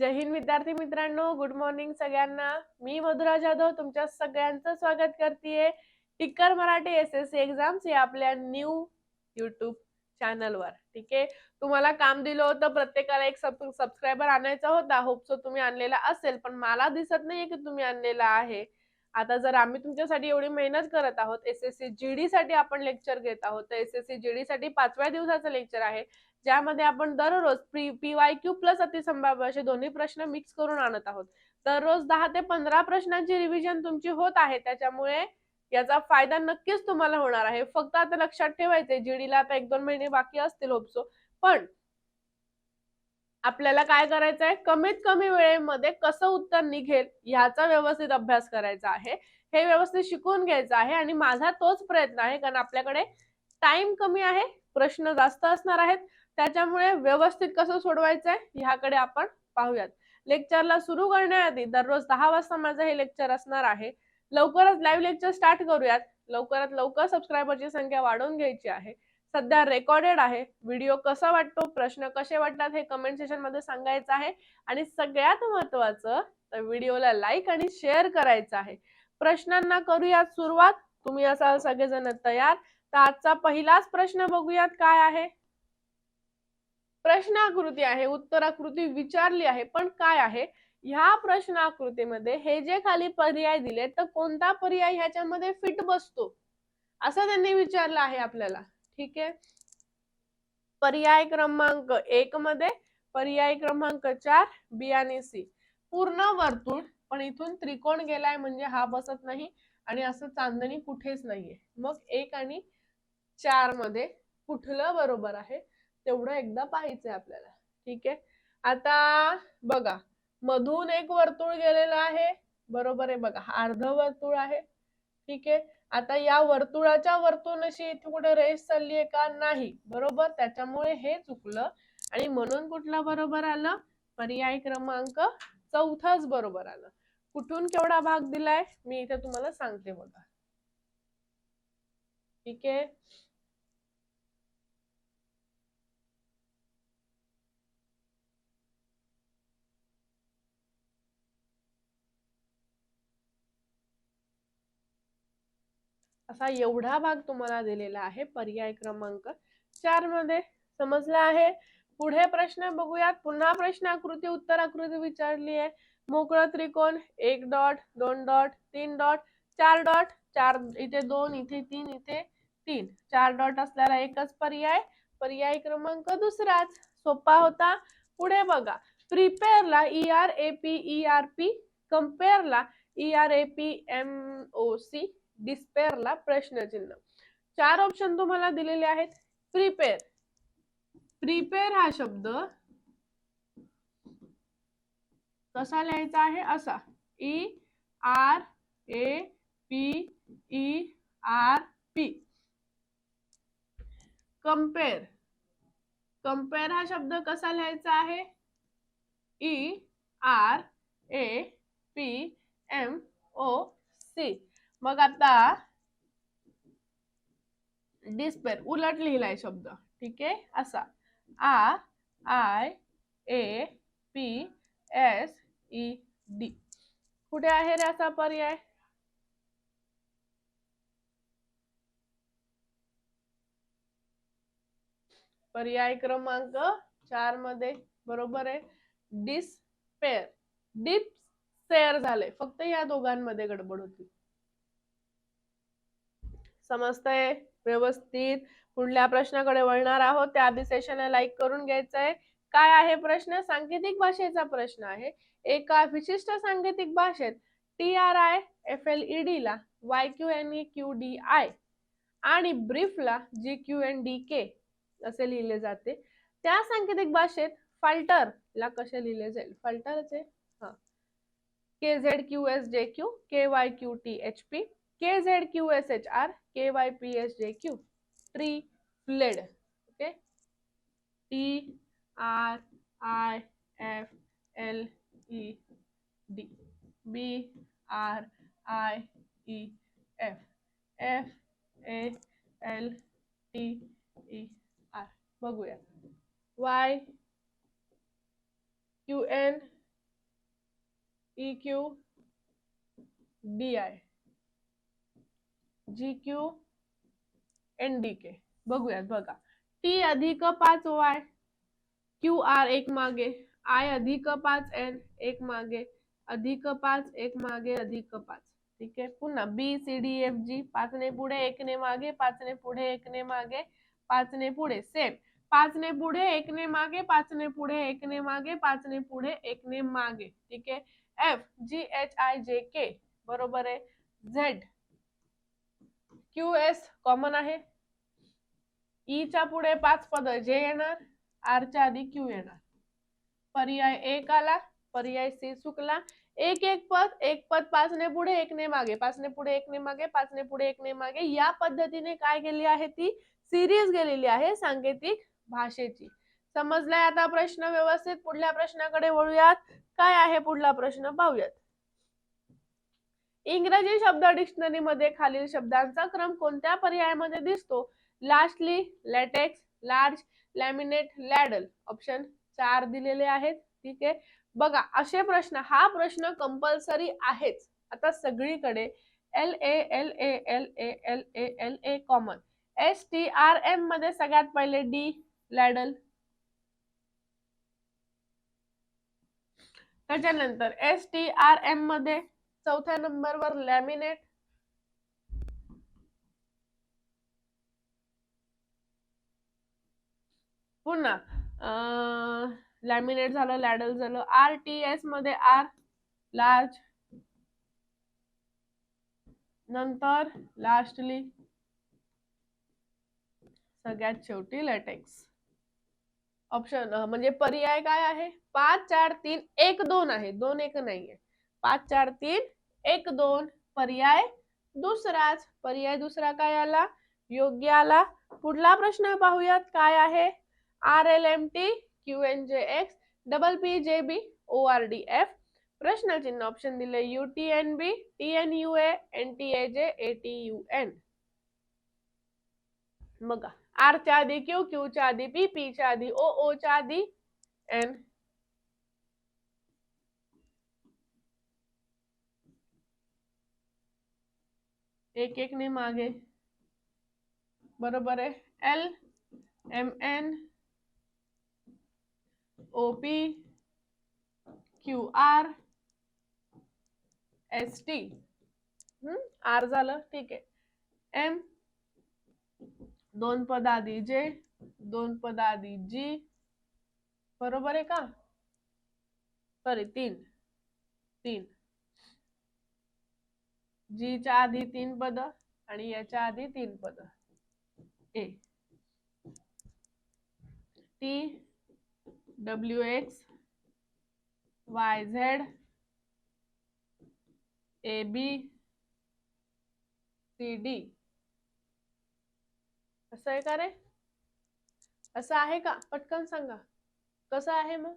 जय हिंद विद्यार्थी मित्रांनो good morning सगळ्यांना. मी मधुरा जाधव तुमच्या सगळ्यांचं स्वागत करते टिक्कर Marathi S S C exams या आपल्या न्यू युट्यूब चॅनलवर ठीक आहे? तुम्हाला काम दिलं होतं प्रत्येकाला एक सब सबस्क्रायबर आणायचा होता. होप सो तुम्ही आणलेला असेल पण मला दिसत नाहीये की तुम्ही आणलेला आहे. आता जर आम्ही तुमच्यासाठी एवढी मेहनत करत आहोत S S C G D साठी आपण लेक्चर घेत आहोत. तर S S C G D साठी पाचव्या दिवसाचं लेक्चर आहे. ज्यामध्ये आपण दररोज पीवाय क्यू प्लस अतिसंभाव्य असे दोन्ही प्रश्न मिक्स करून आणत आहोत. दररोज दहा ते पंधरा प्रश्नांची रिव्हिजन तुमची होत आहे. त्याच्यामुळे याचा फायदा नक्कीच तुम्हाला होणार आहे. फक्त आता लक्षात ठेवायचंय जीडीला आता एक दोन महिने बाकी असतील होपसो पण आपल्याला काय करायचं आहे कमीत कमी वेळेमध्ये कसं उत्तर निघेल ह्याचा व्यवस्थित अभ्यास करायचा आहे. हे व्यवस्थित शिकून घ्यायचं आहे आणि माझा तोच प्रयत्न आहे. कारण आपल्याकडे टाइम कमी आहे प्रश्न जास्त असणार आहेत. त्याच्यामुळे व्यवस्थित कसं सोडवायचं आहे ह्याकडे आपण पाहूयात. लेक्चरला सुरू करण्याआधी दररोज दहा वाजता माझं हे लेक्चर असणार आहे. लवकरच लाईव्ह लेक्चर स्टार्ट करूयात. लवकरात लवकर सबस्क्रायबरची संख्या वाढवून घ्यायची आहे. सध्या रेकॉर्डेड आहे. व्हिडिओ कसा वाटतो प्रश्न कसे वाटतात हे कमेंट सेशनमध्ये सांगायचं आहे. आणि सगळ्यात महत्वाचं तर व्हिडिओला लाईक आणि शेअर करायचं आहे. प्रश्नांना करूयात सुरुवात. तुम्ही असाल सगळेजण तयार. तर आजचा पहिलाच प्रश्न बघूयात काय आहे. प्रश्नाकृती आहे उत्तराकृती विचारली आहे पण काय आहे? ह्या प्रश्नाकृतीमध्ये हे जे खाली पर्याय दिले तर कोणता पर्याय ह्याच्यामध्ये फिट बसतो? असं त्यांनी विचारलं आहे आपल्याला. ठीक आहे? पर्याय क्रमांक एक मध्ये पर्याय क्रमांक चार बी आणि सी. पूर्ण वर्तुळ पण इथून त्रिकोण गेलाय म्हणजे हा बसत नाही आणि असं चांदणी कुठेच नाहीये. मग एक आणि चारमध्ये कुठलं बरोबर आहे? तेवढं एकदा पाहायचंय आपल्याला. ठीक आहे? आता बघा मधून एक वर्तुळ गेलेलं आहे. बरोबर आहे बघा अर्ध वर्तुळ आहे. ठीक आहे? आता या वर्तुळाच्या वर्तुळाशी इथे कुठे रेस चालली आहे का? नाही. बरोबर? त्याच्यामुळे हे चुकलं. आणि म्हणून कुठलं बरोबर आलं? पर्याय क्रमांक चौथाच बरोबर आलं. कुठून केवढा भाग दिलाय? मी इथे तुम्हाला सांगते बघा. ठीक आहे? असा एवढा भाग तुम्हाला दिलेला आहे पर्याय क्रमांक चारमध्ये समजला आहे. पुढे प्रश्न बघूयात. पुन्हा प्रश्न आकृती उत्तर आकृती विचारली आहे. मोकळं त्रिकोण एक डॉट दोन डॉट तीन डॉट चार डॉट चार इथे दोन इथे तीन इथे तीन. चार डॉट असलेला एकच पर्याय. पर्याय क्रमांक दुसराच. सोपा होता. पुढे बघा. प्रिपेअरला E R A P E R P कम्पेअरला E R A P M O C डिस्पेअरला प्रश्नचिन्ह. चार ऑप्शन तुम्हाला दिलेले आहेत. प्रिपेअर प्रिपेअर हा शब्द कसा लिहायचा आहे? असा. E R A P E R P compare compare हा शब्द कसा लिहायचा आहे? E R A P M O C मग आता डिस्पेर उलट लिहिलाय शब्द. ठीक? आहे असा. आ I A P S E D. कुठे आहे रे असा पर्याय? पर्याय क्रमांक चारमध्ये. बरोबर आहे? डिस्पेअर डिप सेअर झाले फक्त या दोघांमध्ये गडबड होती. समजतंय व्यवस्थित. पुढल्या प्रश्नाकडे वळणार आहोत. त्या आधी सेशनला लाईक करून घ्यायचंय. काय आहे प्रश्न? सांकेतिक भाषेचा प्रश्न आहे. एका विशिष्ट सांकेतिक भाषेत T R I F L E D ला Y Q N E Q D I आणि ब्रीफला G Q N D K असे लिहिले जाते. त्या सांकेतिक भाषेत फाल्टर ला कसे लिहिले जाईल? फाल्टरचे हा. K Z Q S J Q K Y Q T H P K Z Q S H R K Y P S J Q trifled okay T R I F L E D B R I E F F A L T E R बघूया Y Q N T Q D I G Q? N D K बघूयात बघा. T अधिक पाच Y Q R एक मागे. I अधिक पाच N एक मागे. अधिक पाच एक मागे, अधिक पाच. ठीक आहे? पुन्हा B C D F G पाचने पुढे, एकने मागे. पाचने पुढे, एकने मागे. पाचने पुढे सेम पाचने पुढे, एकने मागे. पाचने पुढे, एकने मागे. पाचने पुढे, एकने मागे. ठीक आहे? एफ़ जी एच आय जे के बरोबर आहे? झेड क्यू एस कॉमन आहे. ई च्या पुढे पाच पद जे येणार आर च्या आधी क्यू येणार. पर्याय एक आला पर्याय सी चुकला. एक एक पद एक पद पाचने पुढे एकने मागे. पाचने पुढे एकने मागे पाचने पुढे एकने मागे. या पद्धतीने काय गेली आहे ती? सिरीज गेलेली आहे सांकेतिक भाषेची. समजलाय आता प्रश्न व्यवस्थित? पुढल्या प्रश्नाकडे वळूयात. काय आहे पुढला प्रश्न? पाहूयात. इंग्रजी शब्द डिक्शनरी मध्ये खालील शब्दांचा क्रम कोणत्या पर्यायामध्ये दिसतो? Lastly latex large laminate ladle option चार दिलेले आहेत. ठीक आहे? बघा असे प्रश्न हा प्रश्न कंपल्सरी आहेच. आता सगळीकडे L A L A L A L A L A common S T R एममध्ये सगळ्यात पहिले डी लॅडल त्याच्यानंतर एस टी आर एममध्ये चौथ्या नंबरवर लॅमिनेट पुन्हा लॅमिनेट झालं लॅडल झालं. आर टी एसमध्ये आर लार्ज नंतर लास्टली सगळ्यात शेवटी लॅटेक्स ऑप्शन म्हणजे पर्याय काय आहे? पाच चार तीन एक दोन आहे. दोन एक नाहीये. पाच, चार, तीन, एक, दोन, पर्याय. दुसराच पर्याय दुसरा काय आला? योग्य आला. पुढला प्रश्न पाहूयात, काय आहे? R L M T Q N J X double P J B O R D F प्रश्नचिन्ह ऑप्शन दिले U T N B T N U N T A J A T U N बघा R च्या आधी Q Q च्या आधी P P च्या आधी ओ ओ च्या आधी एन एक एक ने मागे। बरोबर आहे L M N O P Q R S T R झालं, ठीक आहे. एम दोन पद आधी जे दोन पद आधी जी बरोबर आहे का? सॉरी तीन. तीन. जी च्या आधी तीन पद आणि याच्या आधी तीन पद. A. T W X Y Z A B C D असं आहे का रे? असं आहे का? पटकन सांगा. कसं आहे मग?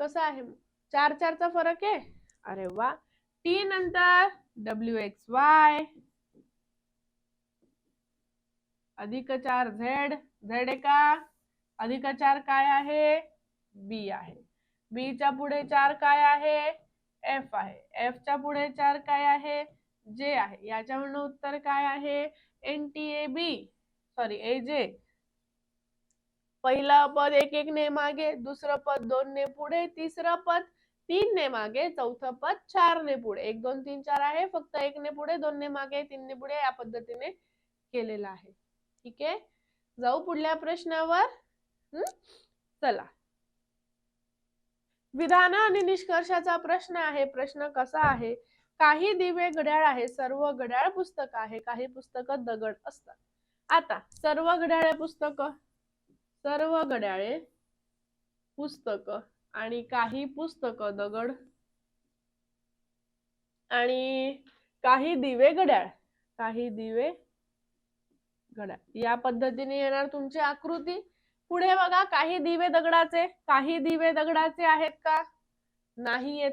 कसं आहे मग? चार चारचा फरक आहे? अरे वा. टी नंतर डब्ल्यू एक्स वाय अधिक चार झेड झेड आहे का? अधिक चार काय आहे? बी आहे. बी च्या पुढे चार काय आहे? एफ आहे. एफ च्या पुढे चार काय आहे? जे आहे. याच्या म्हणून उत्तर काय आहे? N T A B sorry A J पहिला पद एक एक ने मागे दुसरं पद दोन ने पुढे तिसरं पद तीन ने मागे चौथं पद चार ने पुढे. एक दोन तीन चार आहे फक्त एक ने पुढे दोन ने मागे तीन ने पुढे या पद्धतीने केलेलं आहे. ठीक आहे? जाऊ पुढल्या प्रश्नावर. हम्म चला. विधान आणि निष्कर्षाचा प्रश्न आहे. प्रश्न कसा आहे? काही दिवे घड्याळ आहे सर्व घड्याळ पुस्तक आहे. काही पुस्तक दगड असतात. आता सर्व घड्याळे पुस्तक. सर्व घड्याळे पुस्तक. आणि काही पुस्तक दगड आणि काही दिवे घड्याळ काही दिवे घड्याळ. या पद्धतीने येणार तुमची आकृती. पुढे बघा काही दिवे दगडाचे काही दिवे दगडाचे आहेत का? नाही आहेत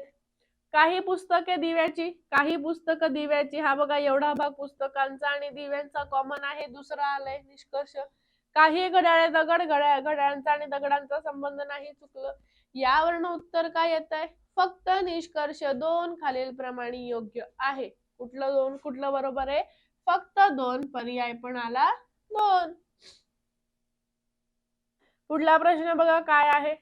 काही पुस्तके दिव्याची काही पुस्तक दिव्याची. हा बघा एवढा भाग पुस्तकांचा आणि दिव्यांचा कॉमन आहे. दुसरा आलाय निष्कर्ष. काही घड्याळे दगड घड्याळ घड्याळांचा आणि दगडांचा संबंध नाही चुकलं. यावरनं उत्तर काय येत आहे फक्त निष्कर्ष दोन खालील प्रमाणे योग्य आहे. कुठलं दोन कुठलं बरोबर आहे? फक्त दोन पर्याय पण आला दोन. पुढला प्रश्न बघा काय आहे?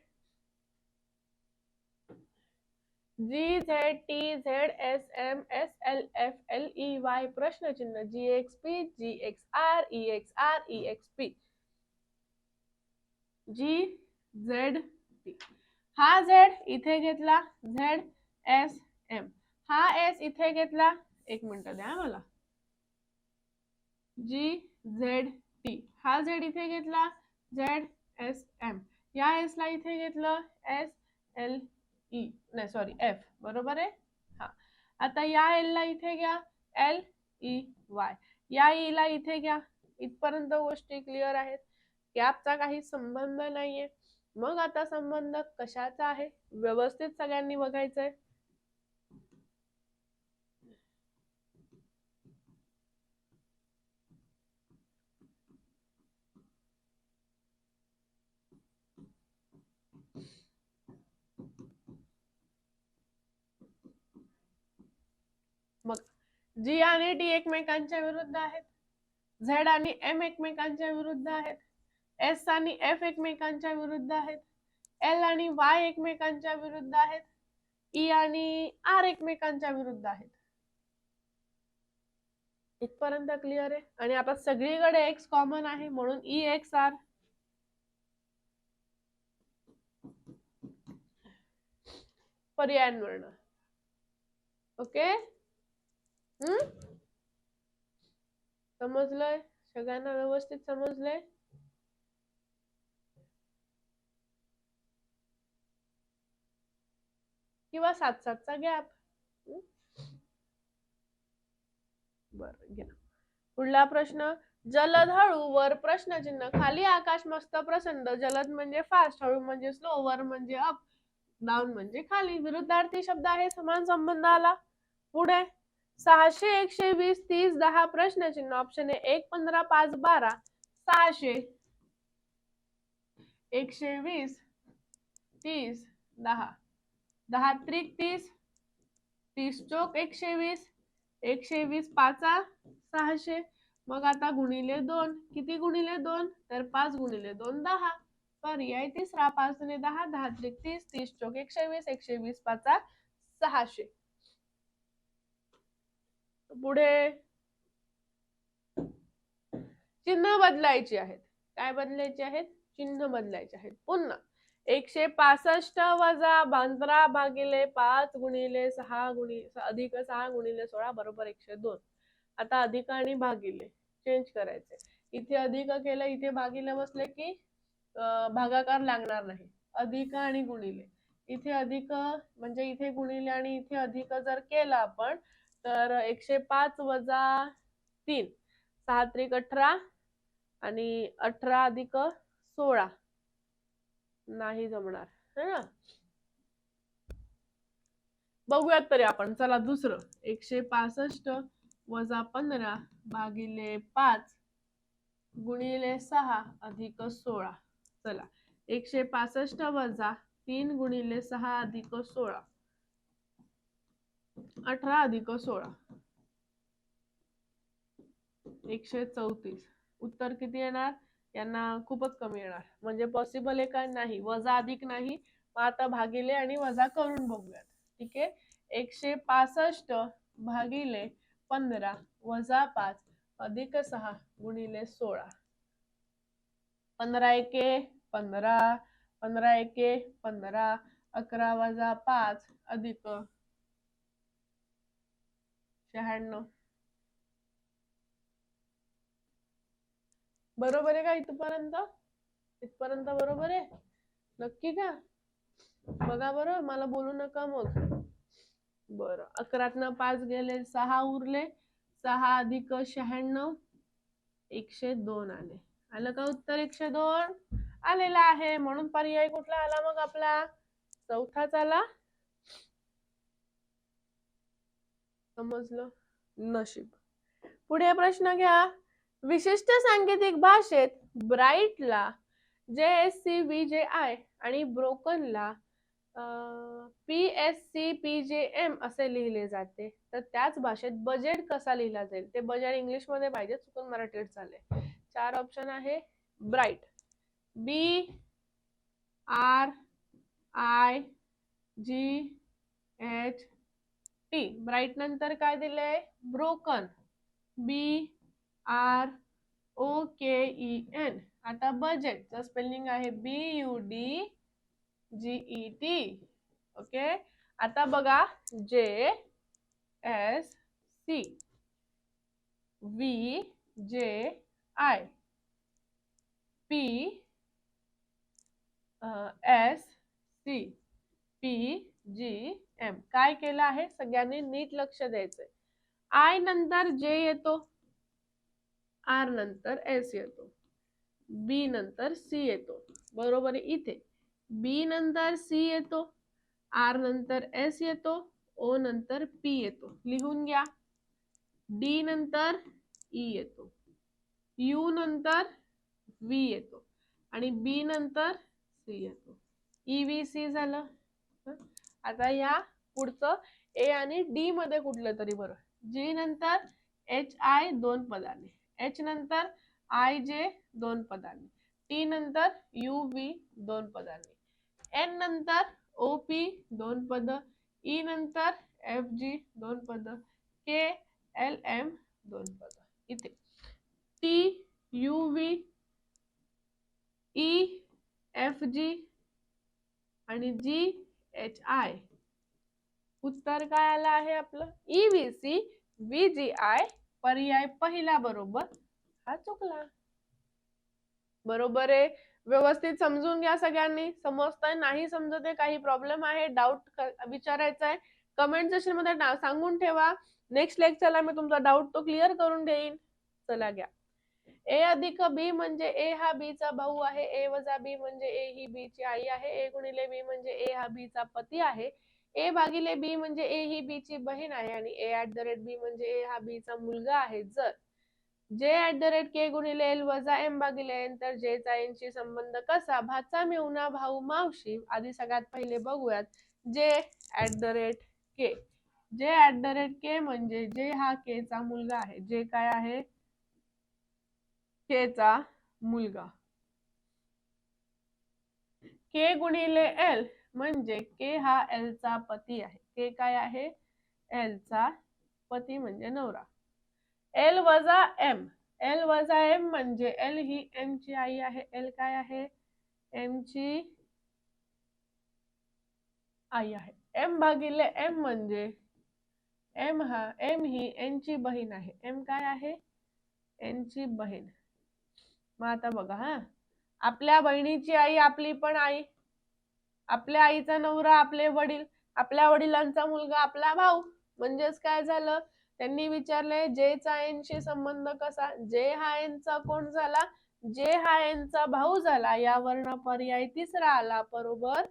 G Z T Z S M S L F L E Y प्रश्नचिन्ह. G X P G X R E X R E X P G Z T हा झेड इथे घेतला झेड एस एम. हा S इथे घेतला एक minute द्या मला. G Z T. हा झेड इथे घेतला झेड एस एम. या एस ला इथे घेतलं एस एल ई. नाही सॉरी एफ. बरोबर आहे? हा. आता या एल ला इथे घ्या एल ई वाय. या ई ला इथे घ्या. इथपर्यंत गोष्टी क्लिअर आहेत. गॅपचा काही संबंध नाहीये. मग आता संबंध कशाचा आहे? व्यवस्थित सगळ्यांनी बघायचंय? मग जी आणि डी एकमेकांच्या विरुद्ध आहेत. झेड आणि एम एकमेकांच्या विरुद्ध आहेत. एस आणि एफ एकमेकांच्या विरुद्ध आहेत. एल आणि वाय एकमेकांच्या विरुद्ध आहेत. ई आणि आर एकमेकांच्या विरुद्ध आहेत. इथपर्यंत क्लिअर आहे? आणि आता सगळीकडे एक्स कॉमन आहे म्हणून e, ई एक्स आर पर्यायांवर्ण ओके हम्म समजलंय? सगळ्यांना व्यवस्थित समजलंय? किंवा सात सातचा गॅप बर घ्या पुढला प्रश्न जलद हळू वर प्रश्नचिन्ह खाली आकाश मस्त प्रसन्न जलद म्हणजे फास्ट हळू म्हणजे स्लो वर म्हणजे अप डाऊन म्हणजे खाली. विरुद्धार्थी शब्द आहे समान संबंध आला पुढे सहाशे एकशे वीस तीस दहा प्रश्नचिन्ह ऑप्शन आहे एक पंधरा पाच बारा. सहाशे एकशे वीस तीस दहा. दहा त्रिक तीस तीस चोक एकशे वीस एकशे वीस पाचा सहाशे. मग आता गुणिले दोन. किती गुणिले दोन? तर पाच गुणिले दोन दहा. पर्याय तिसरा पाच दुने दहा दहा त्रिक तीस तीस चोक एकशे वीस एकशे वीस पाचा सहाशे. पुढे. चिन्ह बदलायची आहेत. काय बदलायचे आहेत? चिन्ह बदलायचे आहेत. पुन्हा. एकशे पासष्ट वजा पंधरा भागिले पाच गुणिले सहा गुणि अधिक सहा गुणिले सोळा बरोबर एकशे दोन. आता अधिक आणि भागिले. चेंज करायचे. इथे अधिक केलं इथे भागिले बसले की भागाकार लागणार नाही. अधिक आणि गुणिले. इथे अधिक म्हणजे इथे गुणिले आणि इथे अधिक जर केला आपण तर एकशे पाच वजा तीन. सहा त्रिक अठरा आणि अठरा अधिक सोळा. नाही जमणार. है ना? बघूयात तरी आपण. चला दुसरं. एकशे पासष्ट वजा पंधरा भागिले पाच गुणिले सहा अधिक सोळा. चला. एकशे पासष्ट वजा तीन गुणिले सहा अधिक सोळा. अठरा अधिक सोळा. एकशे चौतीस. उत्तर किती येणार? यांना खूपच कमी येणार. म्हणजे पॉसिबल आहे का? नाही. वजा अधिक नाही. मग आता भागिले आणि वजा करून बघूयात. ठीक आहे? एकशे पासष्ट भागिले पंधरा वजा पाच अधिक सहा गुणिले सोळा. पंधरा एके पंधरा पंधरा एके पंधरा अकरा वजा पाच अधिक शहाण्णव. बरोबर आहे का इथपर्यंत? इथपर्यंत बरोबर आहे? नक्की का? बघा बरं मला बोलू नका मग. बरं अकरातनं पाच गेले सहा उरले सहा अधिक शहाण्णव एकशे दोन आले. आलं का उत्तर? एकशे दोन आलेला आहे. म्हणून पर्याय कुठला आला मग आपला? चौथाच आला. समजलं? नशीब. पुढे प्रश्न घ्या. विशिष्ट सांकेतिक भाषेत ब्राईटला J S C V J I आणि ब्रोकनला P S C P J M असे लिहिले जाते. तर त्याच भाषेत बजेट कसा लिहिला जाईल? ते बजेट इंग्लिशमध्ये पाहिजे चुकून मराठीत झाले चार ऑप्शन आहे bright. B R I G H T. Bright नंतर काय दिलंय? Broken. B R O K E N. आता बजेटचं स्पेलिंग आहे B U D G E T okay आता बघा J S C V J I P S C P G M काय केलं आहे? सगळ्यांनी नीट लक्ष द्यायचंय. आय नंतर जे येतो. आर नंतर एस येतो. बी नंतर सी येतो. बरोबर इथे. बी नंतर सी येतो. आर नंतर एस येतो. ओ नंतर पी येतो. लिहून घ्या. डी नंतर ई येतो. यू नंतर व्ही येतो. आणि बी नंतर सी येतो. ई व्ही सी झालं. आता या पुढचं ए आणि डी मध्ये कुठलं तरी बरं. जी नंतर एच आय दोन पदाने. एच नंतर आय जे दोन पदांनी. टी नंतर यू व्ही दोन पदांनी. एन नंतर ओ पी दोन पद. ई e नंतर एफ जी दोन पद. के एल एम दोन पद. इथे. T U V E F G आणि जी एच आय उत्तर काय आलं आहे आपलं? E V C V G I पर्याय पहिला बरोबर. हा चुकला. बरोबर आहे. व्यवस्थित समजून घ्या सगळ्यांनी. समजतंय नाही समजत आहे काही प्रॉब्लेम आहे. डाऊट विचारायचा आहे. कमेंट सेक्शनमध्ये सांगून ठेवा. नेक्स्ट लेक्चरला मी तुमचा डाऊट तो क्लिअर करून देईन. चला घ्या. ए अधिक बी म्हणजे ए हा बी चा भाऊ आहे. ए वजा बी म्हणजे ए ही बी ची आई आहे. ए गुणिले बी म्हणजे ए हा बी चा पती आहे. ए भागिले बी म्हणजे ए ही बी ची बहीण आहे आणि A at the rate B म्हणजे ए हा बी चा मुलगा आहे जर. जे ऍट द रेट के गुणिले एल वजा एम भागिले एन तर जे चा एनशी संबंध कसा? भाचा मिळवणा भाऊ मावशी. आधी सगळ्यात पहिले बघूयात. जे ऍट द रेट के जे ऍट द रेट के म्हणजे जे हा के चा मुलगा आहे. जे काय आहे? के चा मुलगा. के गुणिले एल म्हणजे के हा एल चा पती आहे. के काय आहे? एल चा पती म्हणजे नवरा. एल वजा एम एल वजा एम म्हणजे एल ही एम ची आई आहे. एल काय आहे? एम ची आई आहे. एम भागिले एम म्हणजे एम हा एम ही एन ची बहीण आहे. एम काय आहे? एन ची बहीण. मग आता बघा हा. आपल्या बहिणीची आई आपली पण आई. आपल्या आईचा नवरा आपले वडील आपल्या वडिलांचा मुलगा आपला भाऊ. म्हणजेच काय झालं? त्यांनी विचारले जे चा संबंध कसा? जे हा एनचा कोण झाला? जे हा एनचा भाऊ झाला? यावरनं पर्याय तिसरा आला बरोबर?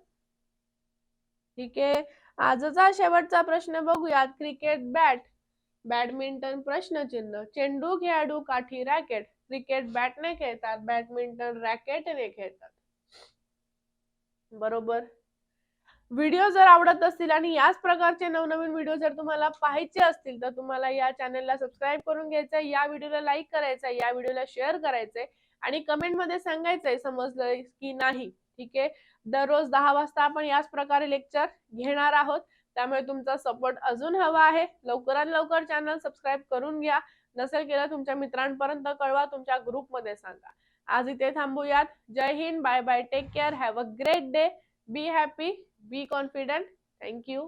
ठीक आहे. आजचा शेवटचा प्रश्न बघूयात. क्रिकेट बॅट बॅडमिंटन प्रश्नचिन्ह. चेंडू खेळाडू काठी रॅकेट. क्रिकेट बॅटने खेळतात बॅडमिंटन रॅकेटने खेळतात. बरोबर. व्हिडिओ जर आवडत असतील आणि याच प्रकारचे नवनवीन व्हिडिओ जर तुम्हाला पाहायचे असतील तर तुम्हाला या चॅनलला सबस्क्राईब करून घ्यायचंय या व्हिडिओला लाईक करायचंय या व्हिडिओला शेअर करायचंय आणि कमेंटमध्ये सांगायचंय समजलंय की नाही ठीक आहे? दररोज दहा वाजता आपण याच प्रकारे लेक्चर घेणार आहोत. त्यामुळे तुमचा सपोर्ट अजून हवा आहे. लवकरात लवकर चॅनल सबस्क्राईब करून घ्या. नसेल केलं तुमच्या मित्रांपर्यंत कळवा तुमच्या ग्रुपमध्ये सांगा. आज इथे थांबूयात. जय Hind. Bye bye take care have a great day be happy be confident thank you